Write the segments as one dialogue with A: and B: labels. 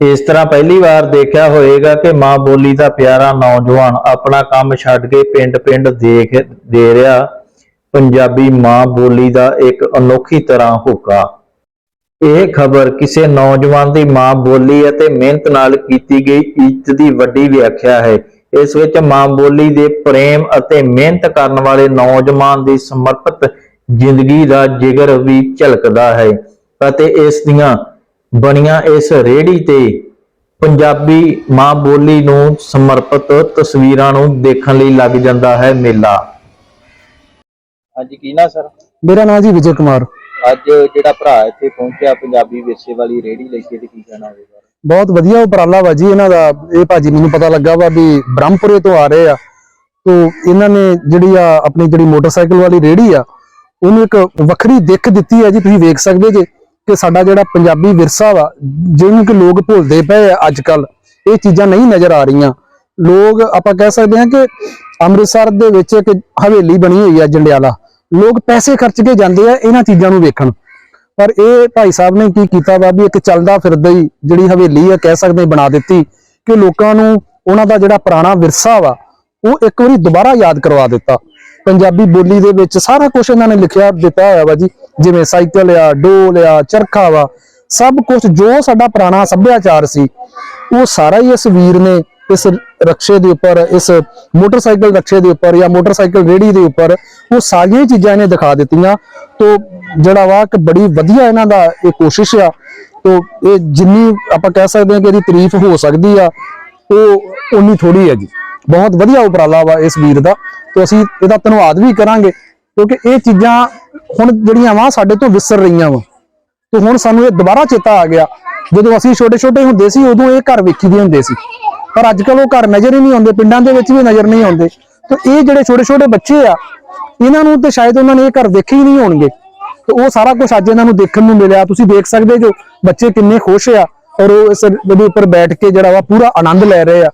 A: ਇਸ ਤਰ੍ਹਾਂ ਪਹਿਲੀ ਵਾਰ ਦੇਖਿਆ ਹੋਵੇਗਾ ਕਿ ਮਾਂ ਬੋਲੀ ਦਾ ਪਿਆਰਾ ਨੌਜਵਾਨ ਆਪਣਾ ਕੰਮ ਛੱਡ ਕੇ ਪਿੰਡ-ਪਿੰਡ ਦੇਖ, ਦੇ ਰਿਹਾ। ਪੰਜਾਬੀ ਮਾਂ ਬੋਲੀ ਦਾ ਇੱਕ ਅਨੋਖੀ ਤਰ੍ਹਾਂ ਹੁੱਕਾ। ਇਹ ਖਬਰ ਕਿਸੇ ਨੌਜਵਾਨ ਦੀ ਮਾਂ ਬੋਲੀ ਅਤੇ ਮਿਹਨਤ ਨਾਲ ਕੀਤੀ ਗਈ ਇੱਜ਼ਤ ਦੀ ਵੱਡੀ ਵਿਆਖਿਆ ਹੈ। ਇਸ ਵਿੱਚ ਮਾਂ ਬੋਲੀ ਦੇ ਪ੍ਰੇਮ ਅਤੇ ਮਿਹਨਤ ਕਰਨ ਵਾਲੇ ਨੌਜਵਾਨ ਦੀ ਸਮਰਪਿਤ ਜ਼ਿੰਦਗੀ ਦਾ ਜਿਗਰ ਵੀ ਝਲਕਦਾ ਹੈ ਅਤੇ ਇਸ ਦੀਆਂ ਬਣੀਆਂ ਇਸ ਰੇੜੀ ਤੇ ਪੰਜਾਬੀ ਮਾਂ ਬੋਲੀ ਨੂੰ ਸਮਰਪਿਤ ਤਸਵੀਰਾਂ ਨੂੰ ਦੇਖਣ ਲਈ ਲੱਗ ਜਾਂਦਾ ਹੈ ਮੇਲਾ।
B: ਹਾਂਜੀ ਕੀ ਨਾ ਸਰ?
C: ਮੇਰਾ ਨਾਮ ਜੀ ਵਿਜੇ ਕੁਮਾਰ।
B: ਅੱਜ ਜਿਹੜਾ ਭਰਾ ਇੱਥੇ ਪਹੁੰਚਿਆ ਪੰਜਾਬੀ ਵਿਰਸੇ ਵਾਲੀ ਰੇੜੀ ਲੈ ਕੇ ਤੇ ਕੀ ਕਹਿਣਾ ਹੋਵੇਗਾ?
C: ਬਹੁਤ ਵਧੀਆ ਉਪਰਾਲਾ ਵਾ ਜੀ ਇਹਨਾਂ ਦਾ। ਇਹ ਭਾਜੀ ਮੈਨੂੰ ਪਤਾ ਲੱਗਾ ਵਾ ਵੀ ਬ੍ਰਹਮਪੁਰੇ ਤੋਂ ਆ ਰਹੇ ਆ। ਤੋਂ ਇਹਨਾਂ ਨੇ ਜਿਹੜੀ ਆ ਆਪਣੀ ਜਿਹੜੀ ਮੋਟਰਸਾਈਕਲ ਵਾਲੀ ਰੇੜੀ ਆ ਉਹਨੂੰ ਇੱਕ ਵੱਖਰੀ ਦਿੱਖ ਦਿੱਤੀ ਆ ਜੀ ਤੁਸੀਂ ਵੇਖ ਸਕਦੇ ਜੇ। ਕਿ ਸਾਡਾ ਜਿਹੜਾ ਪੰਜਾਬੀ ਵਿਰਸਾ ਵਾ ਜਿਹਨੂੰ ਕਿ ਲੋਕ ਭੁੱਲਦੇ ਪਏ ਆ ਅੱਜ ਕੱਲ ਇਹ ਚੀਜ਼ਾਂ ਨਹੀਂ ਨਜ਼ਰ ਆ ਰਹੀਆਂ। ਲੋਕ, ਆਪਾਂ ਕਹਿ ਸਕਦੇ ਹਾਂ ਕਿ ਅੰਮ੍ਰਿਤਸਰ ਦੇ ਵਿੱਚ ਇੱਕ ਹਵੇਲੀ ਬਣੀ ਹੋਈ ਆ ਜੰਡਿਆਲਾ। ਲੋਕ ਪੈਸੇ ਖਰਚ ਕੇ ਜਾਂਦੇ ਆ ਇਹਨਾਂ ਚੀਜ਼ਾਂ ਨੂੰ ਵੇਖਣ। ਪਰ ਇਹ ਭਾਈ ਸਾਹਿਬ ਨੇ ਕੀ ਕੀਤਾ ਵਾ ਵੀ ਇੱਕ ਚੱਲਦਾ ਫਿਰਦਾ ਹੀ ਜਿਹੜੀ ਹਵੇਲੀ ਆ, ਕਹਿ ਸਕਦੇ ਬਣਾ ਦਿੱਤੀ ਕਿ ਲੋਕਾਂ ਨੂੰ ਉਹਨਾਂ ਦਾ ਜਿਹੜਾ ਪੁਰਾਣਾ ਵਿਰਸਾ ਵਾ, ਉਹ ਇੱਕ ਵਾਰੀ ਦੁਬਾਰਾ ਯਾਦ ਕਰਵਾ ਦਿੱਤਾ। ਪੰਜਾਬੀ ਬੋਲੀ ਦੇ ਵਿੱਚ ਸਾਰਾ ਕੁਝ ਇਹਨਾਂ ਨੇ ਲਿਖਿਆ, ਦਿੱਤਾ ਹੋਇਆ ਵਾ ਜੀ, ਜਿਵੇਂ ਸਾਈਕਲ ਆ ਡੋਲ ਆ, ਚਰਖਾ ਵਾ, ਸਭ ਕੁਝ ਜੋ ਸਾਡਾ ਪੁਰਾਣਾ ਸੱਭਿਆਚਾਰ ਸੀ, ਉਹ ਸਾਰਾ ਹੀ ਇਸ ਵੀਰ ਨੇ ਇਸ ਰਕਸ਼ੇ ਦੇ ਉੱਪਰ, ਇਸ ਮੋਟਰਸਾਈਕਲ ਰਕਸ਼ੇ ਦੇ ਉੱਪਰ ਜਾਂ ਮੋਟਰਸਾਈਕਲ ਰੇੜੀ ਦੇ ਉੱਪਰ, ਉਹ ਸਾਰੀਆਂ ਚੀਜ਼ਾਂ ਇਹਨੇ ਦਿਖਾ ਦਿੱਤੀਆਂ। ਤੋਂ ਜਿਹੜਾ ਵਾ ਕਿ ਬੜੀ ਵਧੀਆ ਇਹਨਾਂ ਦਾ ਇਹ ਕੋਸ਼ਿਸ਼ ਆ, ਤੋਂ ਇਹ ਜਿੰਨੀ ਆਪਾਂ ਕਹਿ ਸਕਦੇ ਹਾਂ ਕਿ ਇਹਦੀ ਤਾਰੀਫ ਹੋ ਸਕਦੀ ਆ, ਉਹ ਉਨੀ ਥੋੜੀ ਹੈ ਜੀ। ਬਹੁਤ ਵਧੀਆ ਉਪਰਾਲਾ ਵਾ ਇਸ ਵੀਰ ਦਾ। ਤੋਂ ਅਸੀਂ ਇਹਦਾ ਧੰਨਵਾਦ ਵੀ ਕਰਾਂਗੇ, ਕਿਉਂਕਿ ਇਹ ਚੀਜ਼ਾਂ ਹੁਣ ਜਿਹੜੀਆਂ ਵਾ ਸਾਡੇ ਤੋਂ ਵਿਸਰ ਰਹੀਆਂ ਵਾ। ਤੇ ਹੁਣ ਸਾਨੂੰ ਇਹ ਦੁਬਾਰਾ ਚੇਤਾ ਆ ਗਿਆ। ਜਦੋਂ ਅਸੀਂ ਛੋਟੇ ਛੋਟੇ ਹੁੰਦੇ ਸੀ, ਉਦੋਂ ਇਹ ਘਰ ਵੇਖੀਦੇ ਹੁੰਦੇ ਸੀ। ਪਰ ਅੱਜ ਕੱਲ ਉਹ ਘਰ ਨਜ਼ਰ ਹੀ ਨਹੀਂ ਆਉਂਦੇ, ਪਿੰਡਾਂ ਦੇ ਵਿੱਚ ਵੀ ਨਜ਼ਰ ਨਹੀਂ ਆਉਂਦੇ। ਤੇ ਇਹ ਜਿਹੜੇ ਛੋਟੇ ਛੋਟੇ ਬੱਚੇ ਆ, ਇਹਨਾਂ ਨੂੰ ਤੇ ਸ਼ਾਇਦ ਉਹਨਾਂ ਨੇ ਇਹ ਘਰ ਦੇਖੇ ਹੀ ਨਹੀਂ ਹੋਣਗੇ। ਤੇ ਉਹ ਸਾਰਾ ਕੁਝ ਅੱਜ ਇਹਨਾਂ ਨੂੰ ਦੇਖਣ ਨੂੰ ਮਿਲਿਆ। ਤੁਸੀਂ ਦੇਖ ਸਕਦੇ ਜੋ ਬੱਚੇ ਕਿੰਨੇ ਖੁਸ਼ ਆ ਔਰ ਉਹ ਇਸ ਦੇ ਉੱਪਰ ਬੈਠ ਕੇ ਜਿਹੜਾ ਵਾ ਪੂਰਾ ਆਨੰਦ ਲੈ ਰਹੇ ਆ।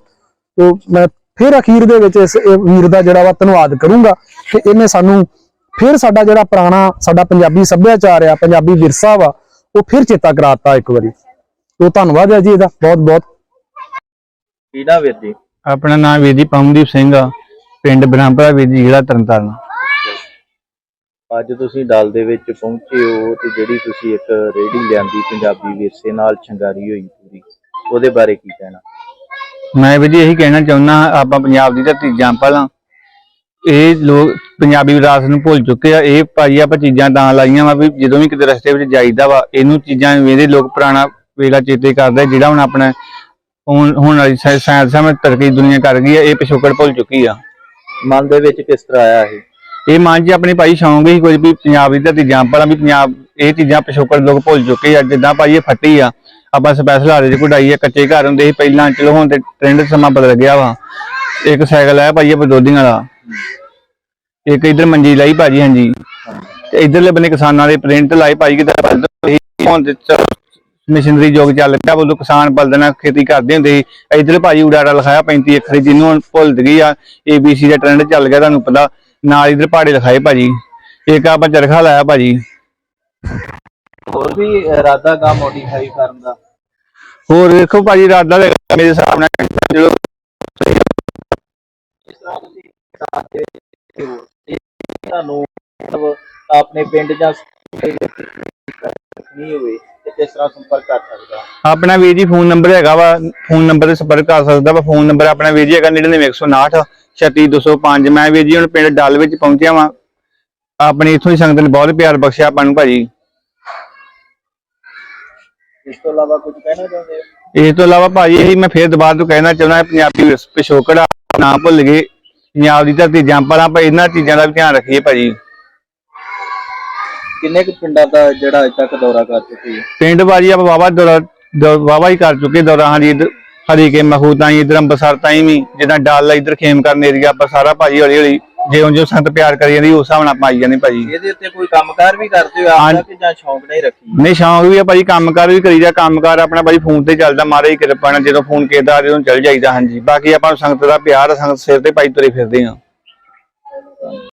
C: ਤੋਂ ਮੈਂ ਫਿਰ ਅਖੀਰ ਦੇ ਵਿੱਚ ਇਸ ਵੀਰ ਦਾ ਜਿਹੜਾ ਵਾ ਧੰਨਵਾਦ ਕਰੂੰਗਾ ਕਿ ਇਹਨੇ ਸਾਨੂੰ ਫਿਰ ਸਾਡਾ ਜਿਹੜਾ ਪੁਰਾਣਾ ਸਾਡਾ ਪੰਜਾਬੀ ਸੱਭਿਆਚਾਰ ਆ ਪੰਜਾਬੀ ਵਿਰਸਾ ਵਾ ਉਹ ਫਿਰ ਚੇਤਾ ਕਰਾਤਾ ਇੱਕ ਵਾਰੀ। ਤੋਂ ਧੰਨਵਾਦ ਹੈ ਜੀ ਇਹਦਾ ਬਹੁਤ ਬਹੁਤ।
B: ਕੀ ਨਾ ਵੀਰ ਜੀ?
D: ਆਪਣਾ ਨਾਮ ਵੀਰ ਜੀ ਪਵਨਦੀਪ ਸਿੰਘ ਆ ਪਿੰਡ ਬ੍ਰਹਮਪੁਰਾ ਵੀਰ ਜੀ ਜ਼ਿਲ੍ਹਾ ਤਰਨਤਾਰਨ।
B: ਅੱਜ ਤੁਸੀਂ ਦਲ ਦੇ ਵਿੱਚ ਪਹੁੰਚੇ ਹੋ ਤੇ ਜਿਹੜੀ ਤੁਸੀਂ ਇੱਕ ਰੇੜੀ ਲਿਆਂਦੀ ਪੰਜਾਬੀ ਵਿਰਸੇ ਨਾਲ ਛੰਗਾਰੀ ਹੋਈ ਪੂਰੀ ਉਹਦੇ ਬਾਰੇ ਕੀ ਕਹਿਣਾ?
D: ਮੈਂ ਵੀਰ ਜੀ ਇਹੀ ਕਹਿਣਾ ਚਾਹੁੰਦਾ ਆਪਾਂ ਪੰਜਾਬ ਦੀ ਧਰਤੀ ਜੰਪਲ ਆ ਇਹ ਲੋਕ ਪੰਜਾਬੀ ਵਿਰਾਸਤ ਨੂੰ ਭੁੱਲ ਚੁੱਕੇ ਆ। ਇਹ ਭਾਜੀ ਆਪਾਂ ਚੀਜ਼ਾਂ ਤਾਂ ਲਾਈਆਂ ਵਾ ਵੀ ਜਦੋਂ ਵੀ ਕਿਤੇ ਰਸਤੇ ਵਿੱਚ ਜਾਈਦਾ ਵਾ ਇਹਨੂੰ ਚੀਜ਼ਾਂ ਵੇਦੇ ਲੋਕ ਪੁਰਾਣਾ ਵੇਲਾ ਚੇਤੇ ਕਰਦੇ ਜਿਹੜਾ ਹੁਣ ਆਪਣਾ ਹੁਣ ਹੁਣ ਵਾਲੀ ਸਾਇ- ਸਾਇੰਸ ਸਮੇਂ ਤਰੱਕੀ ਦੁਨੀਆ ਕਰ ਗਈ ਆ ਇਹ ਪਿਛੋਕੜ ਭੁੱਲ ਚੁੱਕੀ ਆ।
B: ਮਨ ਦੇ ਵਿੱਚ ਕਿਸ ਤਰ੍ਹਾਂ ਆਇਆ ਇਹ?
D: ਇਹ ਮਨ 'ਚ ਆਪਣੀ ਭਾਈ ਸ਼ੌਂਕ ਹੀ ਕੋਈ ਵੀ ਪੰਜਾਬ ਦੀ ਧਰਤੀ ਜੰਪਲ ਆ ਵੀ ਪੰਜਾਬ ਇਹ ਚੀਜ਼ਾਂ ਪਿਛੋਕੜ ਲੋਕ ਭੁੱਲ ਚੁੱਕੇ ਆ ਜਿੱਦਾਂ ਭਾਈ ਇਹ ਫੱਟੀ ਆ। ਆਪਾਂ ਸਪੈਸ਼ਲ ਹਾਰੇ ਚ ਕਢਾਈ ਆ, ਕੱਚੇ ਘਰ ਹੁੰਦੇ ਸੀ, ਪਹਿਲਾਂ ਚਲੋ ਹੁਣ ਤੇ ਟ੍ਰੈਂਡ ਸਮਾਂ ਬਦਲ ਗਿਆ ਵਾ। ਇੱਕ ਸਾਈਕਲ ਆਇਆ ਭਾਈ ਇਹ ਬਦੋਦੀਆਂ ਦਾ ਇੱਕ ਇਧਰ ਮੰਜੀ ਲਾਈ ਭਾਜੀ, ਹਾਂਜੀ। ਤੇ ਇਧਰਲੇ ਬੰਨੇ ਕਿਸਾਨਾਂ ਦੇ ਪ੍ਰਿੰਟ ਲਾਏ ਭਾਈ ਕਿਦਾਂ ਬਲਦ ਹੁਣ ਤੇ ਮਸ਼ੀਨਰੀ ਯੁੱਗ ਚੱਲ ਪਿਆ, ਉਦੋਂ ਕਿਸਾਨ ਬਲਦ ਨਾਲ ਖੇਤੀ ਕਰਦੇ ਹੁੰਦੇ ਸੀ। ਇਧਰ ਭਾਜੀ ਉਡਾੜਾ ਲਿਖਾਇਆ 35 ਅੱਖਰੀ, ਜਿਹਨੂੰ ਹੁਣ ਭੁੱਲ ਗਈ ਆ ABC ਦਾ ਟ੍ਰੈਂਡ ਚੱਲ ਗਿਆ ਤੁਹਾਨੂੰ ਪਤਾ। ਨਾਲ ਇਧਰ ਪਹਾੜੇ ਲਿਖਾਏ ਭਾਜੀ। ਇੱਕ ਆਪਾਂ ਚਰਖਾ ਲਾਇਆ ਭਾਜੀ।
B: ਹੋਰ ਵੀ ਇਰਾਦਾ ਗਾ ਮੋਡੀਫਾਈ ਕਰਨ ਦਾ?
D: ਹੋਰ ਵੇਖੋ ਭਾਜੀ ਰਾਦਾ ਦੇ ਮੇਰੇ ਹਿਸਾਬ ਨਾਲ
B: ਇਸ ਤਰ੍ਹਾਂ ਤੁਸੀਂ ਕਿਸਾਨ ਦੇ ਹੋ ਇਹ ਤੁਹਾਨੂੰ ਮਤਲਬ ਆਪਣੇ ਪਿੰਡ ਜਾਂ ਨਹੀਂ ਹੋਵੇ ਤੇ ਕਿਸ ਤਰ੍ਹਾਂ ਸੰਪਰਕ ਕਰ ਸਕਦਾ?
D: ਆਪਣਾ ਵੀਰ ਜੀ ਫੋਨ ਨੰਬਰ ਹੈਗਾ ਵਾ ਫੋਨ ਨੰਬਰ ਤੇ ਸੰਪਰਕ ਕਰ ਸਕਦਾ ਵਾ। ਫੋਨ ਨੰਬਰ ਆਪਣਾ ਵੀਰ ਜੀ ਹੈਗਾ 99159 36205 ਮੈਂ ਵੀਰ ਜੀ ਹੁਣ ਪਿੰਡ ਡੱਲ ਵਿੱਚ ਪਹੁੰਚਿਆ ਵਾਂ। ਆਪਣੀ ਇਥੋਂ ਦੀ ਸੰਗਤ ਨੇ ਬਹੁਤ ਪਿਆਰ ਬਖਸ਼ਿਆ ਆਪਾਂ ਨੂੰ ਭਾਜੀ।
B: ਇਸ ਤੋਂ ਇਲਾਵਾ ਕੁਝ ਕਹਿਣਾ ਚਾਹੁੰਦੇ ਹੋ?
D: ਇਸ ਤੋਂ ਇਲਾਵਾ ਭਾਜੀ ਇਹੀ ਮੈਂ ਫੇਰ ਦੁਬਾਰਾ ਤੋਂ ਕਹਿਣਾ ਚਾਹੁੰਦਾ ਪੰਜਾਬੀ ਪਿਛੋਕੜ ਨਾ ਭੁੱਲ ਗਏ। ਪੰਜਾਬ ਦੀ ਧਰਤੀ ਜੰਪਲ ਆਪਾਂ ਇਹਨਾਂ ਚੀਜ਼ਾਂ ਦਾ ਵੀ ਧਿਆਨ ਰੱਖੀਏ ਭਾਜੀ।
B: ਕਿੰਨੇ ਕੁ ਪਿੰਡਾਂ ਦਾ ਜਿਹੜਾ ਅਜੇ ਤੱਕ ਦੌਰਾ ਕਰ ਚੁੱਕੇ ਹੋ?
D: ਪਿੰਡ ਭਾਜੀ ਆਪਾਂ ਵਾਵਾ ਦੌਰਾ ਵਾਹਵਾ ਹੀ ਕਰ ਚੁੱਕੇ ਦੌਰਾ ਹਾਂਜੀ ਇੱਧਰ ਹਰੀਕੇ ਮਖੂ ਤਾਈਂ ਇੱਧਰ ਅੰਬਰਸਰ ਤਾਈਂ ਵੀ ਜਿੱਦਾਂ ਡਾਲ ਇੱਧਰ ਖੇਮ ਕਰਨ ਏਰੀਆ ਆਪਾਂ ਸਾਰਾ ਭਾਜੀ ਹੌਲੀ ਹੌਲੀ ਜਿਉਂ ਜਿਉਂ ਸੰਤ ਪਿਆਰ ਕਰੀ ਜਾਂਦੀ ਉਸ ਹਿਸਾਬ ਨਾਲ ਪਾਈ ਜਾਂਦੇ ਭਾਜੀ।
B: ਇਹਦੇ ਉੱਤੇ ਕੋਈ ਕੰਮਕਾਰ ਵੀ ਕਰਦੇ ਹੋ ਆਪਦਾ ਕਿ ਜਾਂ ਸ਼ੌਂਕ ਨਹੀਂ ਰੱਖੀ?
D: ਨਹੀਂ ਸ਼ੌਂਕ ਵੀ ਆ ਭਾਜੀ ਕੰਮਕਾਰ ਵੀ ਕਰੀਦਾ ਕੰਮਕਾਰ ਆਪਣਾ ਭਾਜੀ ਫੋਨ ਤੇ ਚੱਲਦਾ ਮਾਰੇ ਹੀ ਕਿਰਪਾ ਨਾਲ ਜਦੋਂ ਫੋਨ ਕੀਤਾ ਜਦੋਂ ਚੱਲ ਜਾਈਦਾ ਹਾਂਜੀ। ਬਾਕੀ ਆਪਾਂ ਨੂੰ ਸੰਗਤ ਦਾ ਪਿਆਰ ਆ, ਸੰਗਤ ਸਿਰ ਤੇ ਭਾਈ ਤੁਰੇ ਫਿਰਦੇ ਆ